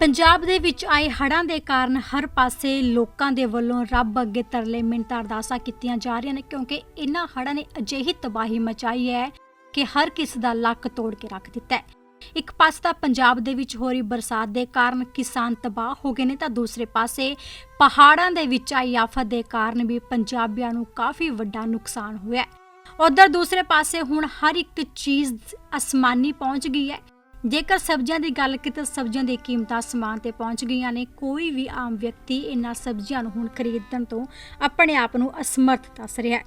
ਪੰਜਾਬ ਦੇ ਵਿੱਚ ਆਏ ਹੜ੍ਹਾਂ ਦੇ ਕਾਰਨ ਹਰ ਪਾਸੇ ਲੋਕਾਂ ਦੇ ਵੱਲੋਂ ਰੱਬ ਅੱਗੇ ਤਰਲੇ ਮਿੰਨਤਾਂ ਅਰਦਾਸਾਂ ਕੀਤੀਆਂ ਜਾ ਰਹੀਆਂ ਨੇ, ਕਿਉਂਕਿ ਇਹਨਾਂ ਹੜ੍ਹਾਂ ਨੇ ਅਜਿਹੀ ਤਬਾਹੀ ਮਚਾਈ ਹੈ ਕਿ ਹਰ ਕਿਸ ਦਾ ਲੱਕ ਤੋੜ ਕੇ ਰੱਖ ਦਿੱਤਾ ਹੈ। ਇੱਕ ਪਾਸੇ ਤਾਂ ਪੰਜਾਬ ਦੇ ਵਿੱਚ ਹੋ ਰਹੀ ਬਰਸਾਤ ਦੇ ਕਾਰਨ ਕਿਸਾਨ ਤਬਾਹ ਹੋ ਗਏ ਨੇ, ਤਾਂ ਦੂਸਰੇ ਪਾਸੇ ਪਹਾੜਾਂ ਦੇ ਵਿੱਚ ਆਈ ਆਫਤ ਦੇ ਕਾਰਨ ਵੀ ਪੰਜਾਬੀਆਂ ਨੂੰ ਕਾਫੀ ਵੱਡਾ ਨੁਕਸਾਨ ਹੋਇਆ ਹੈ। ਉਧਰ ਦੂਸਰੇ ਪਾਸੇ ਹੁਣ ਹਰ ਇੱਕ ਚੀਜ਼ ਅਸਮਾਨੀ ਪਹੁੰਚ ਗਈ ਹੈ। ਜੇਕਰ ਸਬਜ਼ੀਆਂ ਦੀ ਗੱਲ ਕੀਤੀ ਤਾਂ ਸਬਜ਼ੀਆਂ ਦੀ ਕੀਮਤਾਂ ਸਮਾਨ ਤੇ ਪਹੁੰਚ ਗਈਆਂ ਨੇ। ਕੋਈ ਵੀ ਆਮ ਵਿਅਕਤੀ ਇਹਨਾਂ ਸਬਜ਼ੀਆਂ ਨੂੰ ਹੁਣ ਖਰੀਦਣ ਤੋਂ ਆਪਣੇ ਆਪ ਨੂੰ ਅਸਮਰਥ ਦੱਸ ਰਿਹਾ ਹੈ।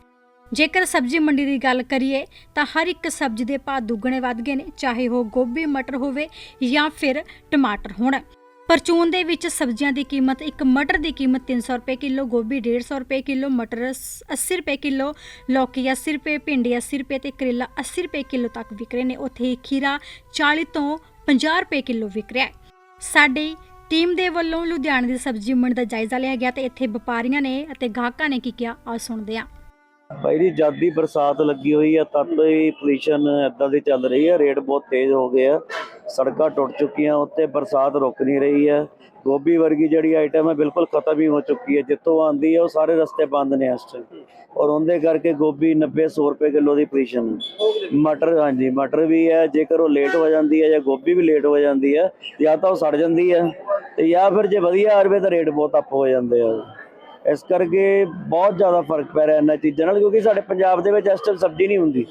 ਜੇਕਰ ਸਬਜ਼ੀ ਮੰਡੀ ਦੀ ਗੱਲ ਕਰੀਏ ਤਾਂ ਹਰ ਇੱਕ ਸਬਜ਼ੀ ਦੇ ਭਾਅ ਦੁੱਗਣੇ ਵੱਧ ਗਏ ਨੇ, ਚਾਹੇ ਉਹ ਗੋਭੀ, ਮਟਰ ਹੋਵੇ ਜਾਂ ਫਿਰ ਟਮਾਟਰ ਹੋਣ। ਪਰਚੂਨ ਦੇ ਵਿੱਚ ਸਬਜ਼ੀਆਂ ਦੀ ਕੀਮਤ ਇੱਕ ਮਟਰ ਦੀ ਕੀਮਤ 300 ਰੁਪਏ ਕਿਲੋ, ਗੋਭੀ 150 ਰੁਪਏ ਕਿਲੋ, ਮਟਰ 80 ਰੁਪਏ ਕਿਲੋ, ਲੌਕੀ 80 ਰੁਪਏ, ਭਿੰਡੀ 80 ਰੁਪਏ ਤੇ ਕਰੇਲਾ 80 ਰੁਪਏ ਕਿਲੋ ਤੱਕ ਵਿਕ ਰਹੇ ਨੇ। ਉੱਥੇ ਹੀ ਖੀਰਾ 40 ਤੋਂ 50 ਰੁਪਏ ਕਿਲੋ ਵਿਕ ਰਿਹਾ ਹੈ। ਸਾਡੀ ਟੀਮ ਦੇ ਵੱਲੋਂ ਲੁਧਿਆਣੇ ਦੀ ਸਬਜ਼ੀ ਮੰਡੀ ਦਾ ਜਾਇਜ਼ਾ ਲਿਆ ਗਿਆ ਤੇ ਇੱਥੇ ਵਪਾਰੀਆਂ ਨੇ ਅਤੇ ਗਾਹਕਾਂ ਨੇ ਕੀ ਕਿਹਾ, ਆਓ ਸੁਣਦੇ ਹਾਂ। ਭਾਈ ਜੀ, ਜਦ ਦੀ ਬਰਸਾਤ ਲੱਗੀ ਹੋਈ ਆ, ਤਦ ਤੋਂ ਹੀ ਪੋਲੀਸ਼ਨ ਇਦਾਂ ਦੀ ਚੱਲ ਰਹੀ ਹੈ ਰੇਟ ਬਹੁਤ ਤੇਜ਼ ਹੋ ਗਏ ਆ। ਸੜਕਾਂ ਟੁੱਟ ਚੁੱਕੀਆਂ ਉੱਤੇ ਬਰਸਾਤ ਰੁਕ ਨਹੀਂ ਰਹੀ ਹੈ। ਗੋਭੀ ਵਰਗੀ ਜਿਹੜੀ ਆਈਟਮ ਹੈ, ਬਿਲਕੁਲ ਖਤਮ ਹੀ ਹੋ ਚੁੱਕੀ ਹੈ। ਜਿੱਥੋਂ ਆਂਦੀ ਹੈ, ਉਹ ਸਾਰੇ ਰਸਤੇ ਬੰਦ ਨੇ ਇਸ ਟਾਈਮ ਔਰ ਉਹਦੇ ਕਰਕੇ ਗੋਭੀ 90 100 ਰੁਪਏ ਕਿਲੋ ਦੀ ਪ੍ਰੀਸ਼ਨ ਮਟਰ, ਹਾਂਜੀ, ਮਟਰ ਵੀ ਹੈ। ਜੇਕਰ ਉਹ ਲੇਟ ਹੋ ਜਾਂਦੀ ਹੈ ਜਾਂ ਗੋਭੀ ਵੀ ਲੇਟ ਹੋ ਜਾਂਦੀ ਹੈ, ਜਾਂ ਤਾਂ ਉਹ ਸੜ ਜਾਂਦੀ ਹੈ, ਤੇ ਜਾਂ ਫਿਰ ਜੇ ਵਧੀਆ ਆ ਰਵੇ ਤਾਂ ਰੇਟ ਬਹੁਤ ਅਪ ਹੋ ਜਾਂਦੇ ਆ। ਇਸ ਕਰਕੇ ਬਹੁਤ ਜ਼ਿਆਦਾ ਫ਼ਰਕ ਪੈ ਰਿਹਾ ਇਹਨਾਂ ਚੀਜ਼ਾਂ ਨਾਲ, ਕਿਉਂਕਿ ਸਾਡੇ ਪੰਜਾਬ ਦੇ ਵਿੱਚ ਇਸ ਟਾਈਮ ਸਬਜ਼ੀ ਨਹੀਂ ਹੁੰਦੀ।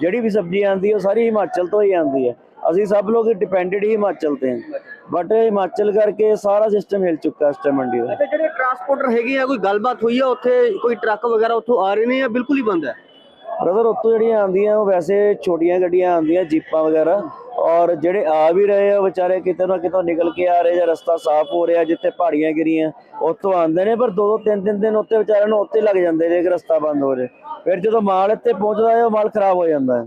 ਜਿਹੜੀ ਵੀ ਸਬਜ਼ੀ ਆਉਂਦੀ ਉਹ ਸਾਰੀ ਹਿਮਾਚਲ ਤੋਂ ਹੀ ਆਉਂਦੀ ਹੈ। ਅਸੀਂ ਸਭ ਲੋਕ ਡਿਪੈਂਡਡ ਹੀ ਹਿਮਾਚਲ ਤੇ ਹਾਂ ਬਟ ਹਿਮਾਚਲ ਕਰਕੇ ਸਾਰਾ ਸਿਸਟਮ ਹਿਲ ਚੁੱਕਾ ਇਸ ਟਾਈਮ ਮੰਡੀ ਦਾ ਤੇ ਜਿਹੜੇ ਟਰਾਂਸਪੋਰਟਰ ਹੈਗੇ ਆ ਕੋਈ ਗੱਲਬਾਤ ਹੋਈ ਆ ਉੱਥੇ ਕੋਈ ਟਰੱਕ ਵਗੈਰਾ ਉੱਥੋਂ ਆ ਰਹੇ ਨੇ ਜਾਂ ਬਿਲਕੁਲ ਹੀ ਬੰਦ ਹੈ ਬ੍ਰਦਰ ਉੱਤੋਂ ਜਿਹੜੀਆਂ ਆਉਂਦੀਆਂ ਉਹ ਵੈਸੇ ਛੋਟੀਆਂ ਗੱਡੀਆਂ ਆਉਂਦੀਆਂ ਜੀਪਾਂ ਵਗੈਰਾ ਔਰ ਜਿਹੜੇ ਆ ਵੀ ਰਹੇ ਆ ਵਿਚਾਰੇ ਕਿਤੇ ਨਾ ਕਿਤੋਂ ਨਿਕਲ ਕੇ ਆ ਰਹੇ ਜਾਂ ਰਸਤਾ ਸਾਫ਼ ਹੋ ਰਿਹਾ ਜਿੱਥੇ ਪਹਾੜੀਆਂ ਗਿਰੀਆਂ ਉੱਥੋਂ ਆਉਂਦੇ ਨੇ ਪਰ ਦੋ ਦੋ ਤਿੰਨ ਤਿੰਨ ਦਿਨ ਉੱਤੇ ਵਿਚਾਰਿਆਂ ਨੂੰ ਉੱਤੇ ਲੱਗ ਜਾਂਦੇ ਜੇ ਕਿ ਰਸਤਾ ਬੰਦ ਹੋ ਜੇ ਫਿਰ ਜਦੋਂ ਮਾਲ ਇੱਥੇ ਪਹੁੰਚਦਾ ਹੈ ਉਹ ਮਾਲ ਖਰਾਬ ਹੋ ਜਾਂਦਾ ਹੈ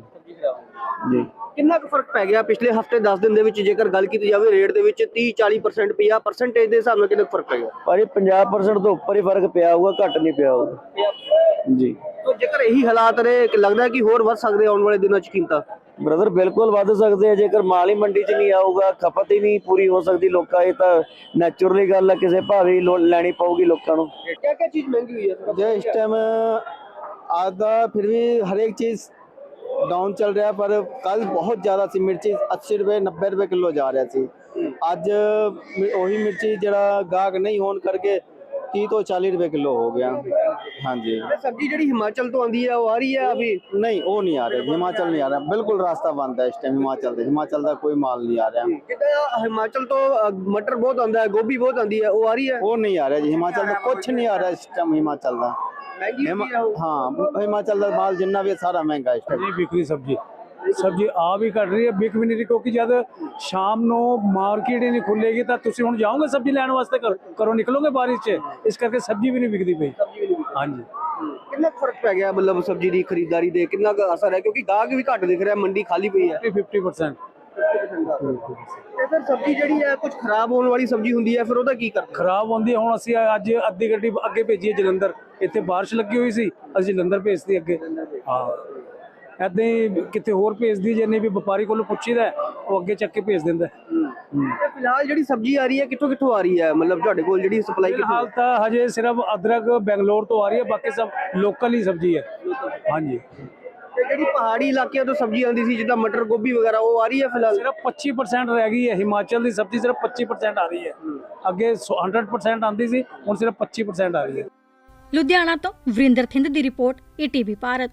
ਜੀ ਕਿੰਨਾ ਕੁ ਫਰਕ ਪੈ ਗਿਆ ਪਿਛਲੇ ਹਫਤੇ 10 ਦਿਨ ਦੇ ਵਿੱਚ ਜੇਕਰ ਗੱਲ ਕੀਤੀ ਜਾਵੇ ਰੇਟ ਦੇ ਵਿੱਚ 30 40% 50 ਪਰਸੈਂਟੇਜ ਦੇ ਹਿਸਾਬ ਨਾਲ ਕਿੰਨਾ ਕੁ ਫਰਕ ਪੈ ਗਿਆ ਭਾਜੀ 50% ਤੋਂ ਉੱਪਰ ਹੀ ਫਰਕ ਪਿਆ ਹੋਊਗਾ ਘੱਟ ਨਹੀਂ ਪਿਆ ਹੋਊਗਾ ਜੀ ਤੋ ਜੇਕਰ ਇਹੀ ਹਾਲਾਤ ਰਹੇ ਕਿ ਲੱਗਦਾ ਕਿ ਹੋਰ ਵੱਧ ਸਕਦੇ ਆ ਆਉਣ ਵਾਲੇ ਦਿਨਾਂ 'ਚ ਕੀਮਤਾਂ ਬ੍ਰਦਰ ਬਿਲਕੁਲ ਵੱਧ ਸਕਦੇ ਆ ਜੇਕਰ ਮਾਲ ਹੀ ਮੰਡੀ 'ਚ ਨਹੀਂ ਆਊਗਾ ਖਪਤ ਹੀ ਨਹੀਂ ਪੂਰੀ ਹੋ ਸਕਦੀ ਲੋਕਾਂ ਇਹ ਤਾਂ ਨੈਚੁਰਲੀ ਗੱਲ ਹੈ ਕਿਸੇ ਭਾਵੇਂ ਲੋ- ਲੈਣੀ ਪਊਗੀ ਲੋਕਾਂ ਨੂੰ ਕਿਆ ਕਿਆ ਚੀਜ਼ ਮਹਿੰਗੀ ਹੋਈ ਹੈ जो इस टाइम आज दा फिर भी हर एक चीज़ ਡਾਊਨ ਚੱਲ ਰਿਹਾ ਪਰ ਕੱਲ ਬਹੁਤ ਜ਼ਿਆਦਾ ਸੀ ਮਿਰਚੀ 80 ਰੁਪਏ 90 ਰੁਪਏ ਕਿਲੋ ਜਾ ਰਿਹਾ ਸੀ। ਅੱਜ ਉਹੀ ਮਿਰਚੀ ਜਿਹੜਾ ਗਾਹਕ ਨਹੀਂ ਹੋਣ ਕਰਕੇ 30 ਤੋਂ 40 ਰੁਪਏ ਕਿਲੋ ਹੋ ਗਿਆ। ਹਾਂਜੀ। ਸਬਜ਼ੀ ਜਿਹੜੀ ਹਿਮਾਚਲ ਤੋਂ ਆਂਦੀ ਆ ਉਹ ਆ ਰਹੀ ਆ ਅਭੀ? ਨਹੀਂ ਉਹ ਨਹੀਂ ਆ ਰਹੀ ਹਿਮਾਚਲ ਨਹੀਂ ਆ ਰਿਹਾ। ਬਿਲਕੁਲ ਰਾਸਤਾ ਬੰਦ ਹੈ ਇਸ ਟਾਈਮ ਹਿਮਾਚਲ ਦੇ ਹਿਮਾਚਲ ਦਾ ਕੋਈ ਮਾਲ ਨਹੀਂ ਆ ਰਿਹਾ। ਕਿਤੇ ਹਿਮਾਚਲ ਤੋਂ ਮਟਰ ਬਹੁਤ ਆਂਦਾ ਹੈ ਗੋਭੀ ਬਹੁਤ ਆਂਦੀ ਹੈ ਉਹ ਆ ਰਹੀ ਹੈ? ਉਹ ਨਹੀਂ ਆ ਰਿਹਾ ਜੀ ਹਿਮਾਚਲ ਦਾ ਕੁਝ ਨਹੀਂ ਆ ਰਿਹਾ ਇਸ ਟਾਈਮ ਹਿਮਾਚਲ ਦਾ। ਮਹਿੰਗੀ ਹੈ। ਉਹ ਹਾਂ ਹਿਮਾਚਲ ਦਾ ਮਾਲ ਜਿੰਨਾ ਵੀ ਹੈ ਸਾਰਾ ਮਹਿੰਗਾ ਇਸ ਟਾਈਮ ਨਹੀਂ ਵਿਕ ਰਹੀ ਸਬਜ਼ੀ। ਸਬਜ਼ੀ ਆ ਵੀ ਘਟ ਰਹੀ ਹੈ। ਵਿਕ ਵੀ ਨਹੀਂ ਰਹੀ ਕਿਉਂਕਿ ਜਦ ਸ਼ਾਮ ਨੂੰ ਮਾਰਕੀਟ ਹੀ ਨਹੀਂ ਖੁੱਲੇਗੀ ਤਾਂ ਤੁਸੀਂ ਹੁਣ ਜਾਓਗੇ ਸਬਜ਼ੀ ਲੈਣ ਵਾਸਤੇ ਘਰੋਂ ਨਿਕਲੋਗੇ ਬਾਰਿਸ਼ 'ਚ? ਇਸ ਕਰਕੇ ਸਬਜ਼ੀ ਵੀ ਨਹੀਂ ਵਿਕਦੀ ਪਈ। ਹਾਂਜੀ। ਕਿੰਨਾ ਕੁ ਫ਼ਰਕ ਪੈ ਗਿਆ ਮਤਲਬ ਸਬਜ਼ੀ ਦੀ ਖਰੀਦਦਾਰੀ ਤੇ ਕਿੰਨਾ ਕੁ ਅਸਰ ਹੈ? ਕਿਉਂਕਿ ਗਾਹਕ ਵੀ ਘੱਟ ਦਿਖ ਰਿਹਾ ਮੰਡੀ ਖਾਲੀ ਪਈ ਹੈ। 50% ਤੇ ਫਿਰ ਸਬਜ਼ੀ ਜਿਹੜੀ ਹੈ ਕੁਝ ਖਰਾਬ ਹੋਣ ਵਾਲੀ ਸਬਜ਼ੀ ਹੁੰਦੀ ਹੈ ਫਿਰ ਉਹਦਾ ਕੀ ਕਰਦੇ ਖਰਾਬ ਹੁੰਦੀ ਹੈ। ਹੁਣ ਅਸੀਂ ਅੱਜ ਅੱਧੀ ਗੱਡੀ ਅੱਗੇ ਭੇਜੀ ਹੈ ਜਲੰਧਰ। ਇੱਥੇ ਬਾਰਿਸ਼ ਲੱਗੀ ਹੋਈ ਸੀ ਅਸੀਂ ਜਲੰਧਰ ਭੇਜਤੀ ਅੱਗੇ। ਹਾਂ। ਏਦਾਂ ਹੀ ਕਿਤੇ ਹੋਰ ਭੇਜਦੀ ਜੇ ਨਹੀਂ ਵੀ ਵਪਾਰੀ ਕੋਲੋਂ ਪੁੱਛੀਦਾ ਹੈ, ਉਹ ਅੱਗੇ ਚੱਕ ਕੇ ਭੇਜ ਦਿੰਦਾ ਹੈ। ਤੇ ਫਿਲਹਾਲ ਜਿਹੜੀ ਸਬਜ਼ੀ ਆ ਰਹੀ ਹੈ ਕਿੱਥੋਂ ਕਿੱਥੋਂ ਆ ਰਹੀ ਹੈ? ਮਤਲਬ ਤੁਹਾਡੇ ਕੋਲ ਜਿਹੜੀ ਸਪਲਾਈ ਕਿੱਥੋਂ ਫਿਲਹਾਲ ਤਾਂ ਹਜੇ ਸਿਰਫ ਅਦਰਕ ਬੈਂਗਲੌਰ ਤੋਂ ਆ ਰਹੀ ਹੈ ਬਾਕੀ ਸਭ ਲੋਕਲ ਹੀ ਸਬਜ਼ੀ ਹੈ। ਹਾਂਜੀ। ਤੇ ਜਿਹੜੀ ਪਹਾੜੀ ਇਲਾਕਿਆਂ ਤੋਂ ਸਬਜ਼ੀ ਆਉਂਦੀ ਸੀ ਜਿੱਦਾਂ ਮਟਰ ਗੋਭੀ ਵਗੈਰਾ ਉਹ ਆ ਰਹੀ ਹੈ ਫਿਲਹਾਲ? ਸਿਰਫ 25% ਰਹਿ ਗਈ ਹੈ ਹਿਮਾਚਲ ਦੀ ਸਬਜ਼ੀ ਸਿਰਫ 25% ਆ ਰਹੀ ਹੈ। ਅੱਗੇ 100% ਆਂਦੀ ਸੀ ਹੁਣ ਸਿਰਫ 25% ਆ ਰਹੀ ਹੈ। ਲੁਧਿਆਣਾ ਤੋਂ ਵਰਿੰਦਰ ਥਿੰਦ ਦੀ ਰਿਪੋਰਟ ਏਟੀਵੀ ਭਾਰਤ।